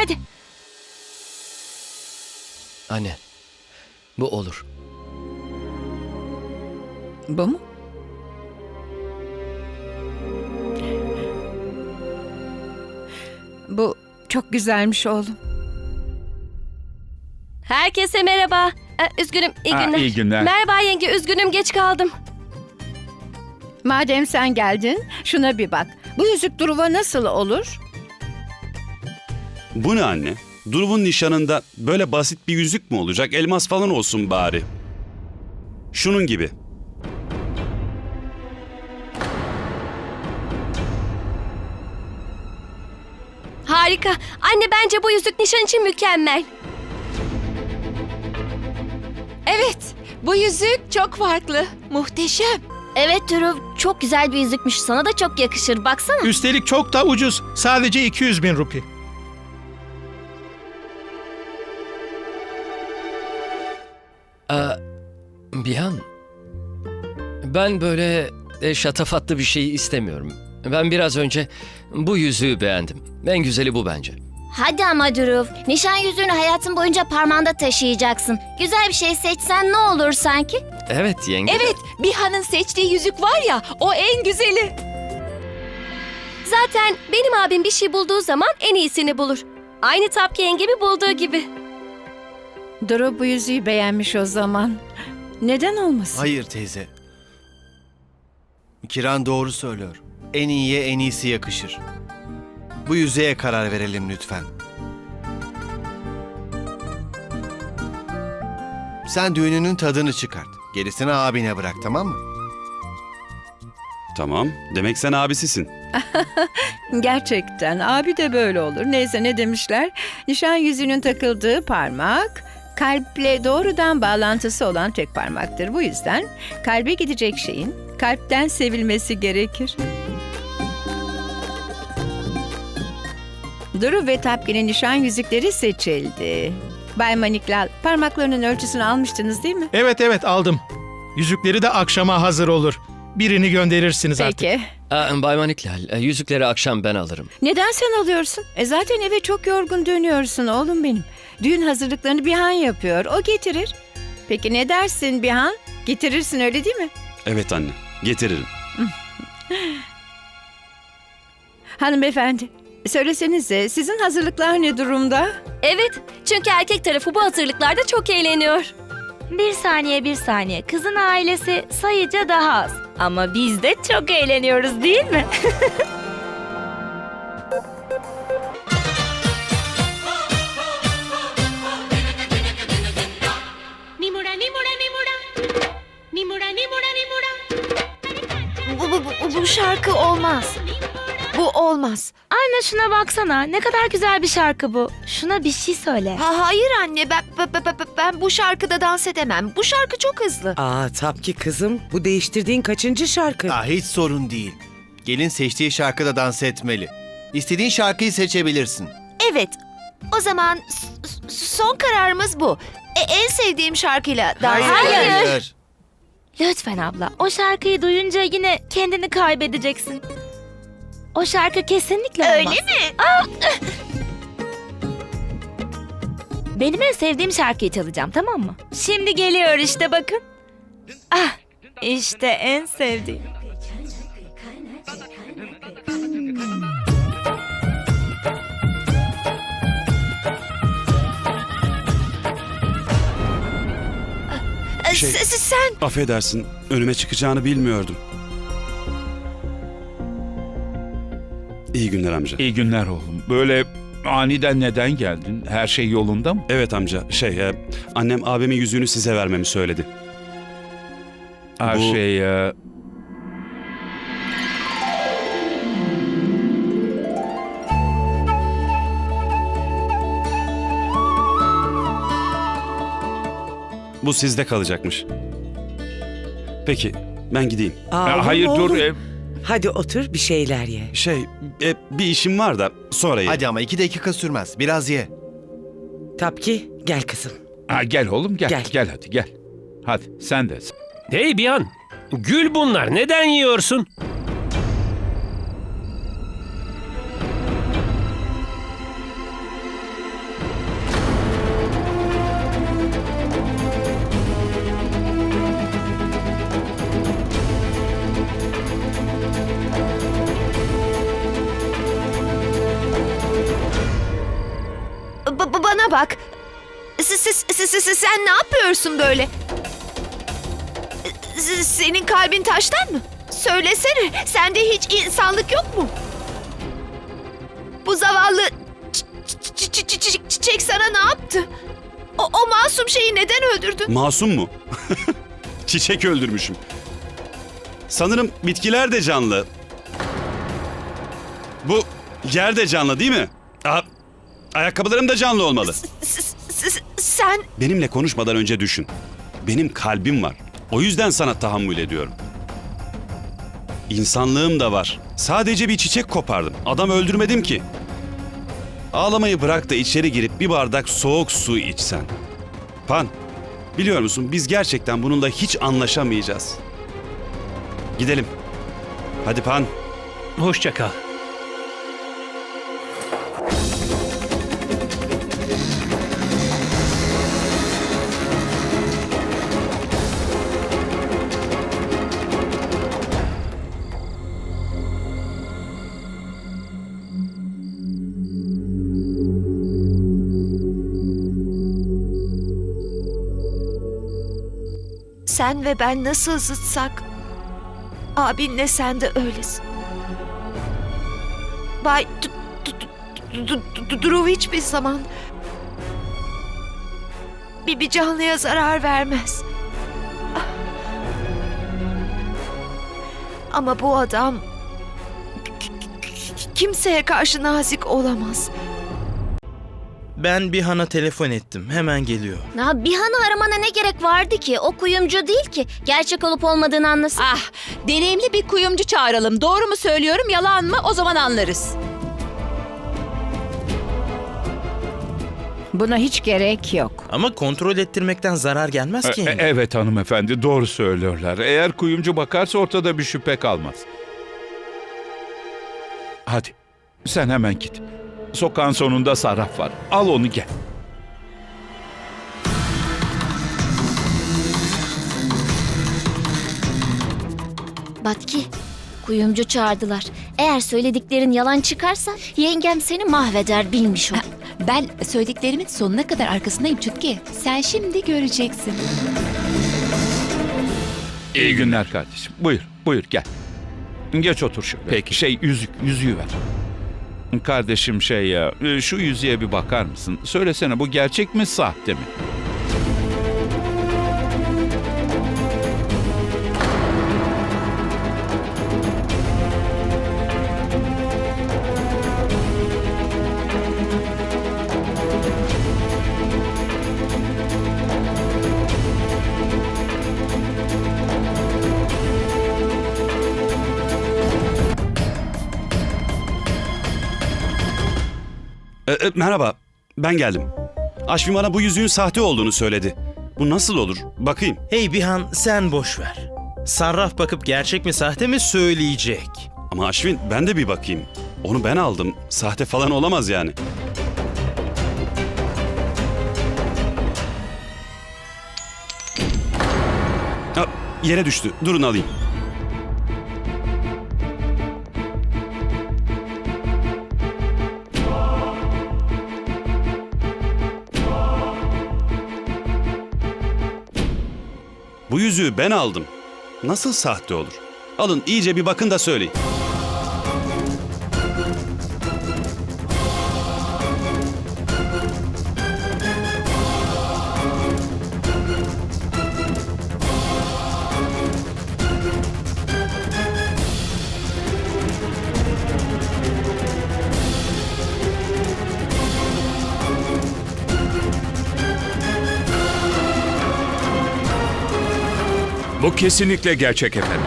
Hadi. Anne, bu olur. Bu mu? Bu çok güzelmiş oğlum. Herkese merhaba. Ee, üzgünüm, iyi Ha, günler. iyi günler. Merhaba yenge, üzgünüm geç kaldım. Madem sen geldin, şuna bir bak. Bu yüzük Duruva nasıl olur? Bu ne anne? Duruv'un nişanında böyle basit bir yüzük mü olacak? Elmas falan olsun bari. Şunun gibi. Harika. Anne bence bu yüzük nişan için mükemmel. Evet, bu yüzük çok farklı. Muhteşem. Evet Duru, çok güzel bir yüzükmüş. Sana da çok yakışır. Baksana. Üstelik çok da ucuz. Sadece 200 bin rupi. Bihan, ben böyle e, şatafatlı bir şey istemiyorum. Ben biraz önce bu yüzüğü beğendim. En güzeli bu bence. Hadi ama Duruv. Nişan yüzüğünü hayatın boyunca parmağında taşıyacaksın. Güzel bir şey seçsen ne olur sanki? Evet yenge. Evet, Biha'nın seçtiği yüzük var ya, o en güzeli. Zaten benim abim bir şey bulduğu zaman en iyisini bulur. Aynı Tapki yengemi bulduğu gibi. Duru bu yüzüğü beğenmiş o zaman. Neden olmasın? Hayır teyze. Kiran doğru söylüyor. En iyiye en iyisi yakışır. Bu yüzeye karar verelim lütfen. Sen düğününün tadını çıkart. Gerisini abine bırak tamam mı? Tamam. Demek sen abisisin. Gerçekten abi de böyle olur. Neyse ne demişler? Nişan yüzüğünün takıldığı parmak kalple doğrudan bağlantısı olan tek parmaktır. Bu yüzden kalbe gidecek şeyin kalpten sevilmesi gerekir. Duru ve Tapki'nin nişan yüzükleri seçildi. Bay Maniklal, parmaklarının ölçüsünü almıştınız değil mi? Evet evet aldım. Yüzükleri de akşama hazır olur. Birini gönderirsiniz artık. Peki. Aa, Bay Maniklal, e, yüzükleri akşam ben alırım. Neden sen alıyorsun? E zaten eve çok yorgun dönüyorsun oğlum benim. Düğün hazırlıklarını Bihan yapıyor. O getirir. Peki ne dersin Bihan? Getirirsin öyle değil mi? Evet anne. Getiririm. Hanımefendi, söylesenize sizin hazırlıklar ne durumda? Evet, çünkü erkek tarafı bu hazırlıklarda çok eğleniyor. Bir saniye bir saniye. Kızın ailesi sayıca daha az. Ama biz de çok eğleniyoruz değil mi? Bu, bu, şarkı olmaz. Bu olmaz. Anne şuna baksana. Ne kadar güzel bir şarkı bu. Şuna bir şey söyle. Ha, hayır anne, ben, ben, ben, ben- ben bu şarkıda dans edemem. Bu şarkı çok hızlı. Aa tabii ki kızım. Bu değiştirdiğin kaçıncı şarkı? Ah hiç sorun değil. Gelin seçtiği şarkıda dans etmeli. İstediğin şarkıyı seçebilirsin. Evet, o zaman s- s- son kararımız bu. E, en sevdiğim şarkıyla dans hayır. Lütfen abla. O şarkıyı duyunca yine kendini kaybedeceksin. O şarkı kesinlikle olmaz. Öyle mi? Benim en sevdiğim şarkıyı çalacağım tamam mı? Şimdi geliyor işte bakın. Ah işte en sevdiğim. Şey- s- sen Affedersin. Önüme çıkacağını bilmiyordum. İyi günler amca. İyi günler oğlum. Böyle aniden neden geldin? Her şey yolunda mı? Evet amca. Şey, e, annem abimin yüzüğünü size vermemi söyledi. Her Bu- şey... e, Bu sizde kalacakmış. Peki, ben gideyim. Aa, e, hayır oğlum. dur. e, Hadi otur bir şeyler ye. Şey, e, bir işim var da sonra yerim. Hadi ama iki dakika sürmez. Biraz ye. Tabii ki gel kızım. ha, gel oğlum gel. Gel. Gel hadi gel. Hadi sen de. Hey Bihan, gül bunlar. Neden yiyorsun? Sen ne yapıyorsun böyle? Senin kalbin taştan mı? Söylesene. Sende hiç insanlık yok mu? Bu zavallı çiçek sana ne yaptı? O, o masum şeyi neden öldürdün? Masum mu? Çiçek öldürmüşüm. Sanırım bitkiler de canlı. Bu yer de canlı değil mi? Aa, ayakkabılarım da canlı olmalı. Sen Benimle konuşmadan önce düşün. Benim kalbim var. O yüzden sana tahammül ediyorum. İnsanlığım da var. Sadece bir çiçek kopardım. Adam öldürmedim ki. Ağlamayı bırak da içeri girip bir bardak soğuk su içsen. Pan, biliyor musun biz gerçekten bununla hiç anlaşamayacağız. Gidelim. Hadi Pan. Hoşça kal. Sen ve ben nasıl zıtsak abinle sen de öylesin. Bay D- D- D- D- Drew hiçbir zaman bir, bir canlıya zarar vermez. Ama bu adam kimseye karşı nazik olamaz. Ben Bihan'a telefon ettim. Hemen geliyor. Ya Bihan'ı aramana ne gerek vardı ki? O kuyumcu değil ki. Gerçek olup olmadığını anlasın. Ah, deneyimli bir kuyumcu çağıralım. Doğru mu söylüyorum, yalan mı? O zaman anlarız. Buna hiç gerek yok. Ama kontrol ettirmekten zarar gelmez E- ki. e- evet hanımefendi doğru söylüyorlar. Eğer kuyumcu bakarsa ortada bir şüphe kalmaz. Hadi sen hemen git. Sokağın sonunda sarraf var. Al onu gel. Batki, kuyumcu çağırdılar. Eğer söylediklerin yalan çıkarsa yengem seni mahveder bilmiş ol. Ben söylediklerimin sonuna kadar arkasındayım Çutki. Sen şimdi göreceksin. İyi günler kardeşim. Buyur, buyur gel. Geç otur şöyle. Peki. Şey yüzük, yüzüğü ver. Kardeşim şey ya, e, şu yüzüğe bir bakar mısın? Söylesene bu gerçek mi, sahte mi? E, merhaba, ben geldim. Aşvin bana bu yüzüğün sahte olduğunu söyledi. Bu nasıl olur? Bakayım. Hey Bihan sen boş ver. Sarraf bakıp gerçek mi sahte mi söyleyecek. Ama Aşvin ben de bir bakayım. Onu ben aldım. Sahte falan olamaz yani. Ha, yere düştü. Durun alayım. Yüzüğü ben aldım. Nasıl sahte olur? Alın iyice bir bakın da söyleyin. Bu kesinlikle gerçek efendim.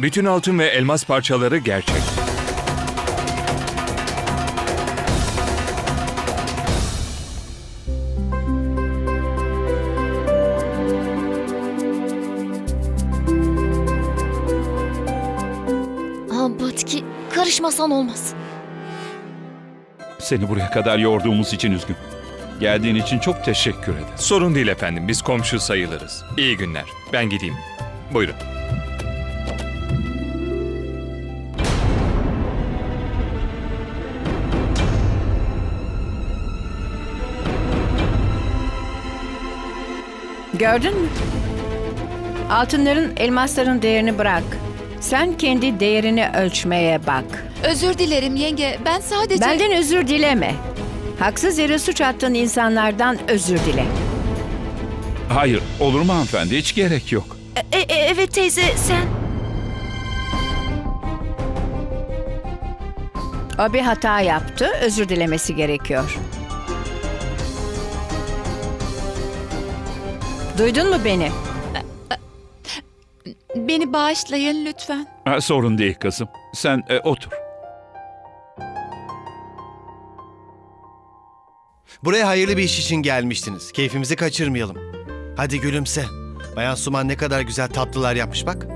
Bütün altın ve elmas parçaları gerçek. Aa, Batki, karışmasan olmaz. Seni buraya kadar yorduğumuz için üzgün. Geldiğin için çok teşekkür ederim. Sorun değil efendim. Biz komşu sayılırız. İyi günler. Ben gideyim. Buyurun. Gördün mü? Altınların, elmasların değerini bırak. Sen kendi değerini ölçmeye bak. Özür dilerim yenge. Ben sadece... Benden özür dileme. Haksız yere suç attığın insanlardan özür dile. Hayır, olur mu hanımefendi? Hiç gerek yok. E, e, evet teyze sen... O bir hata yaptı, özür dilemesi gerekiyor. Duydun mu beni? Beni bağışlayın lütfen. Ha, sorun değil kızım. Sen e, otur. Buraya hayırlı bir iş için gelmiştiniz. Keyfimizi kaçırmayalım. Hadi gülümse. Bayan Suman ne kadar güzel tatlılar yapmış bak.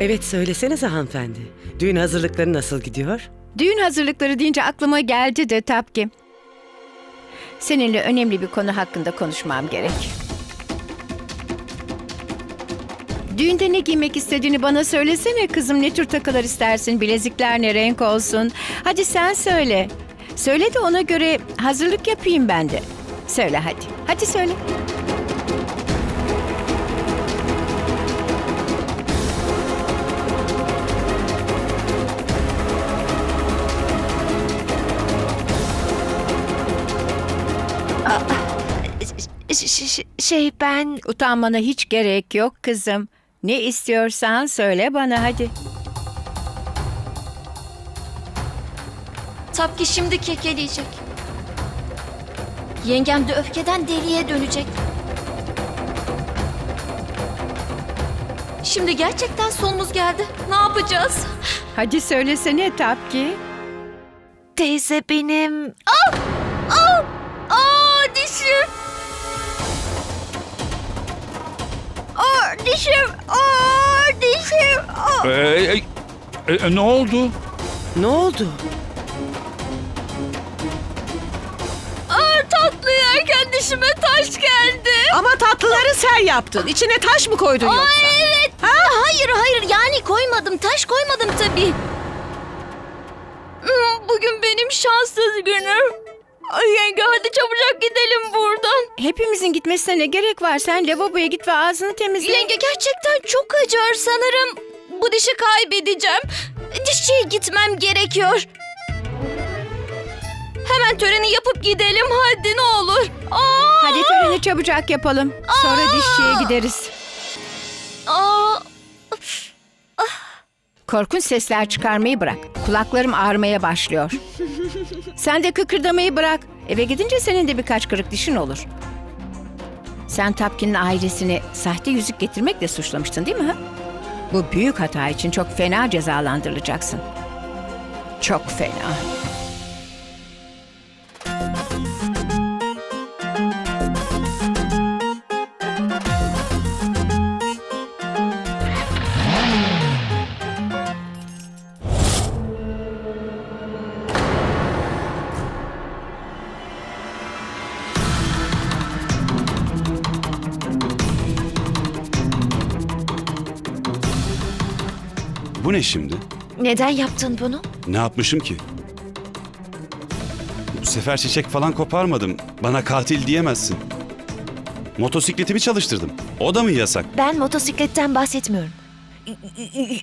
Evet söylesenize hanımefendi. Düğün hazırlıkları nasıl gidiyor? Düğün hazırlıkları deyince aklıma geldi de Tapki. Seninle önemli bir konu hakkında konuşmam gerek. Düğünde ne giymek istediğini bana söylesene kızım. Ne tür takılar istersin? Bilezikler ne renk olsun? Hadi sen söyle. Söyle de ona göre hazırlık yapayım ben de. Söyle hadi. Hadi söyle. Ş- şey ben... Utanmana hiç gerek yok kızım. Ne istiyorsan söyle bana hadi. Tapki şimdi kekeleyecek. Yengem de öfkeden deliye dönecek. Şimdi gerçekten sonumuz geldi. Ne yapacağız? Hadi söylesene Tapki. Teyze benim... Aa dişim. Aa dişim. Aa dişim. Aa. E, e, e, ne oldu? Ne oldu? Aa, tatlı yerken dişime taş geldi. Ama tatlıları sen yaptın. İçine taş mı koydun Aa, yoksa? evet. Hayır hayır yani koymadım. Taş koymadım tabii. Hmm, Bugün benim şanssız günüm. Ay yenge hadi çabucak gidelim buradan. Hepimizin gitmesine ne gerek var? Sen lavaboya git ve ağzını temizle. Yenge gerçekten çok acıyor sanırım. Bu dişi kaybedeceğim. Dişçiye gitmem gerekiyor. Hemen töreni yapıp gidelim hadi ne olur. Aa! Hadi töreni çabucak yapalım. Sonra dişçiye gideriz. Korkunç sesler çıkarmayı bırak. Kulaklarım ağrımaya başlıyor. Sen de kıkırdamayı bırak. Eve gidince senin de birkaç kırık dişin olur. Sen Tapkin'in ailesini sahte yüzük getirmekle suçlamıştın değil mi? Bu büyük hata için çok fena cezalandırılacaksın. Çok fena. Ne şimdi? Neden yaptın bunu? Ne yapmışım ki? Bu sefer çiçek falan koparmadım. Bana katil diyemezsin. Motosikletimi çalıştırdım. O da mı yasak? Ben motosikletten bahsetmiyorum. Y-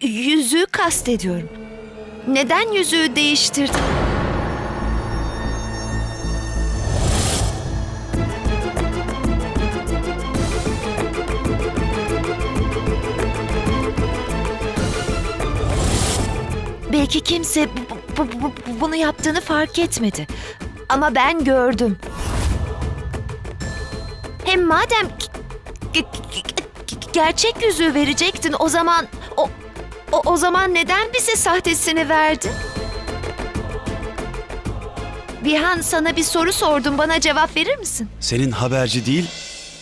y- yüzüğü kastediyorum. Neden yüzüğü değiştirdin? Belki kimse bu- bu- bu- bu- bunu yaptığını fark etmedi. Ama ben gördüm. Hem madem gerçek yüzüğü verecektin o zaman o o, o zaman neden bize sahtesini verdin? Bihan sana bir soru sordum bana cevap verir misin? Senin haberci değil,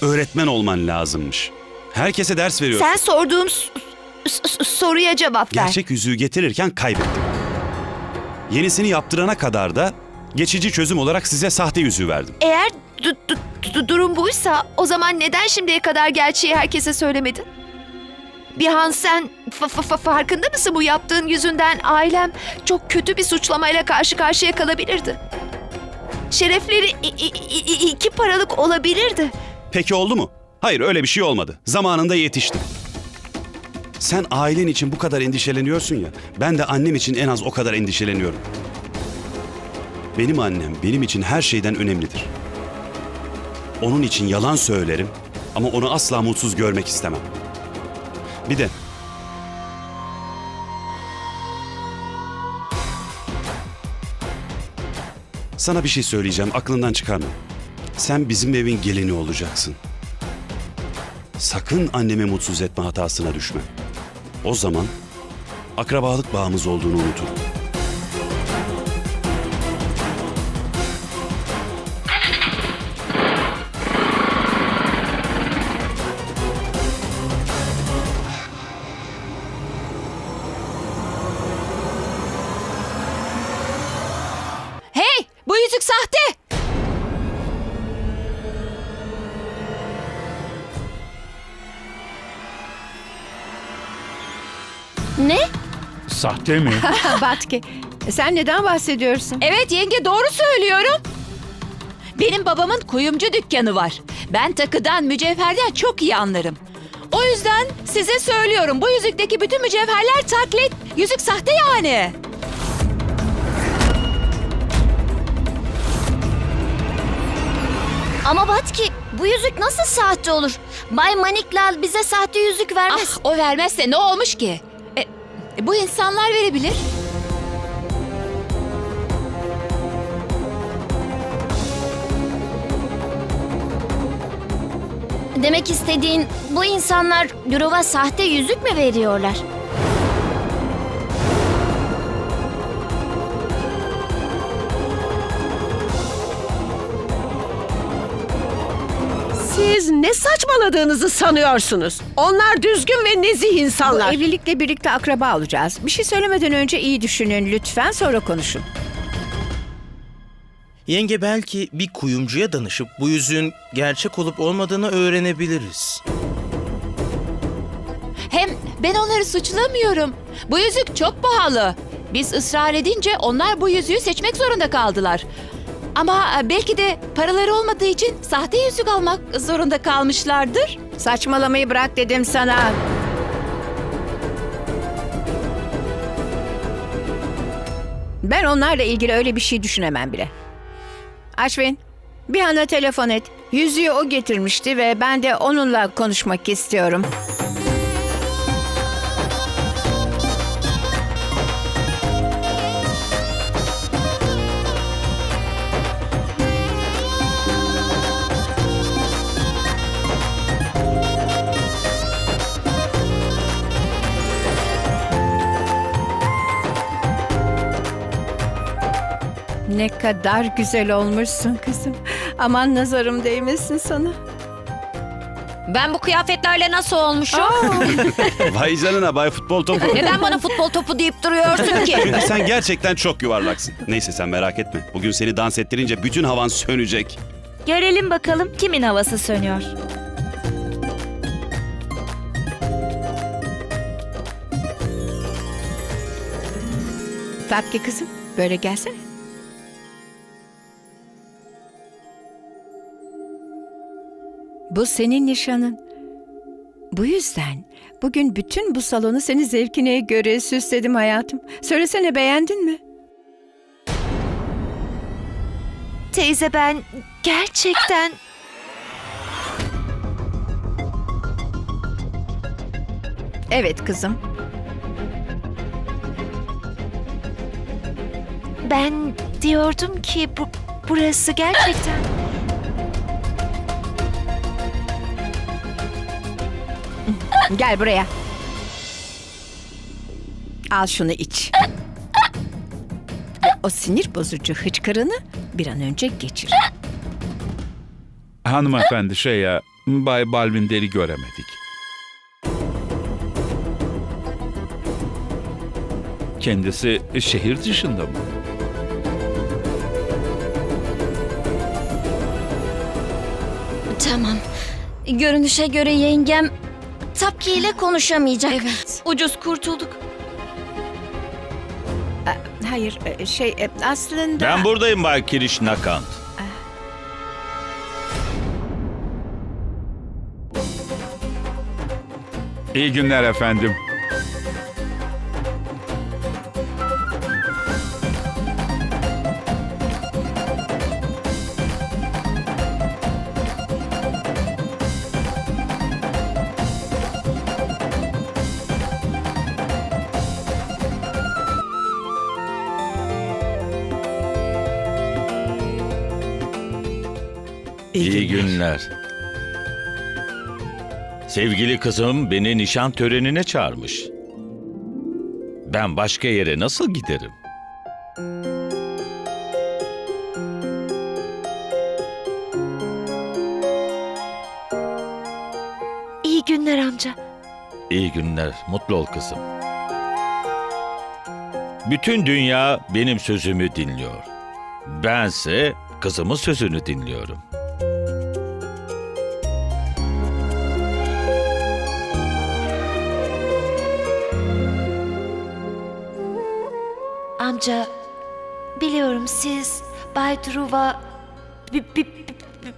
öğretmen olman lazımmış. Herkese ders veriyorsun. Sen sorduğum s- soruya cevap ver. Gerçek yüzüğü getirirken kaybettim. Yenisini yaptırana kadar da geçici çözüm olarak size sahte yüzüğü verdim. Eğer du- du- du- durum buysa o zaman neden şimdiye kadar gerçeği herkese söylemedin? Bihan sen Fa- fa- fa- farkında mısın bu yaptığın yüzünden ailem çok kötü bir suçlamayla karşı karşıya kalabilirdi. Şerefleri i- i- i- iki paralık olabilirdi. Peki oldu mu? Hayır öyle bir şey olmadı. Zamanında yetiştim. Sen ailen için bu kadar endişeleniyorsun ya. Ben de annem için en az o kadar endişeleniyorum. Benim annem benim için her şeyden önemlidir. Onun için yalan söylerim ama onu asla mutsuz görmek istemem. Bir de Sana bir şey söyleyeceğim, aklından çıkarma. Sen bizim evin gelini olacaksın. Sakın annemi mutsuz etme hatasına düşme. O zaman akrabalık bağımız olduğunu unuturum. Sahte mi? Batki, sen neden bahsediyorsun? Evet yenge doğru söylüyorum. Benim babamın kuyumcu dükkanı var. Ben takıdan, mücevherden çok iyi anlarım. O yüzden size söylüyorum bu yüzükteki bütün mücevherler taklit. Yüzük sahte yani. Ama Batki bu yüzük nasıl sahte olur? Bay Maniklal bize sahte yüzük vermez. Ah o vermezse ne olmuş ki? E, bu insanlar verebilir. Demek istediğin bu insanlar Güruv'a sahte yüzük mü veriyorlar? Siz ne saçmaladığınızı sanıyorsunuz? Onlar düzgün ve nezih Bu insanlar. evlilikle birlikte akraba olacağız. Bir şey söylemeden önce iyi düşünün lütfen sonra konuşun. Yenge belki bir kuyumcuya danışıp bu yüzüğün gerçek olup olmadığını öğrenebiliriz. Hem ben onları suçlamıyorum. Bu yüzük çok pahalı. Biz ısrar edince onlar bu yüzüğü seçmek zorunda kaldılar. Ama e, belki de paraları olmadığı için sahte yüzük almak zorunda kalmışlardır. Saçmalamayı bırak dedim sana. Ben onlarla ilgili öyle bir şey düşünemem bile. Aşvin, bir anda telefon et. Yüzüğü o getirmişti ve ben de onunla konuşmak istiyorum. Ne kadar güzel olmuşsun kızım. Aman nazarım değmesin sana. Ben bu kıyafetlerle nasıl olmuşum? Vay canına bay futbol topu. Neden bana futbol topu deyip duruyorsun ki? Çünkü sen gerçekten çok yuvarlaksın. Neyse sen merak etme. Bugün seni dans ettirince bütün havan sönecek. Görelim bakalım kimin havası sönüyor. Tatlı kızım, böyle gelsene. Bu senin nişanın. Bu yüzden bugün bütün bu salonu senin zevkine göre süsledim hayatım. Söylesene beğendin mi? Teyze ben gerçekten Evet kızım. ben diyordum ki bu burası gerçekten Gel buraya. Al şunu iç. Ve o sinir bozucu hıçkırığını bir an önce geçir. Hanımefendi şey ya, Bay Balvinder'i göremedik. Kendisi şehir dışında mı? Tamam. Görünüşe göre yengem Tapki ile konuşamayacak. Evet. Ucuz kurtulduk. Hayır e, şey e, aslında... Ben buradayım Bay Kiriş Nakant. İyi günler efendim. Sevgili kızım beni nişan törenine çağırmış. Ben başka yere nasıl giderim? İyi günler amca. İyi günler, mutlu ol kızım. Bütün dünya benim sözümü dinliyor. Bense kızımın sözünü dinliyorum. Amca, biliyorum siz Bay bi-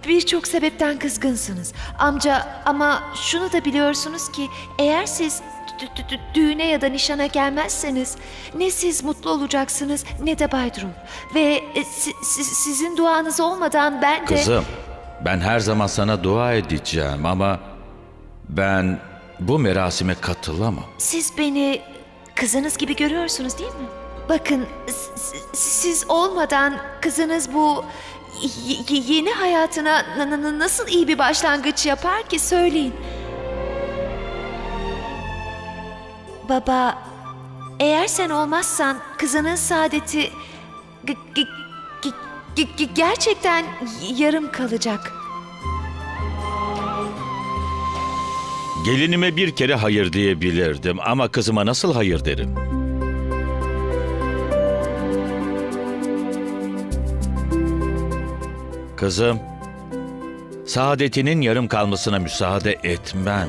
birçok sebepten kızgınsınız. Amca ama şunu da biliyorsunuz ki eğer siz dü- dü- dü- düğüne ya da nişana gelmezseniz ne siz mutlu olacaksınız ne de Bay Dhruv. Ve e, si- si- sizin duanız olmadan ben de... Kızım, ben her zaman sana dua edeceğim ama ben bu merasime katılamam. Siz beni kızınız gibi görüyorsunuz değil mi? Bakın siz olmadan kızınız bu yeni hayatına na- na- na- nasıl iyi bir başlangıç yapar ki söyleyin. Baba, eğer sen olmazsan kızının saadeti gerçekten yarım kalacak. Gelinime bir kere hayır diyebilirdim ama kızıma nasıl hayır derim? Kızım, saadetinin yarım kalmasına müsaade etmem.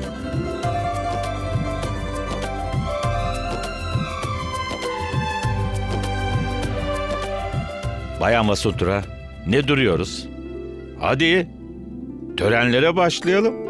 Bayan Vasutra, ne duruyoruz? Hadi, törenlere başlayalım.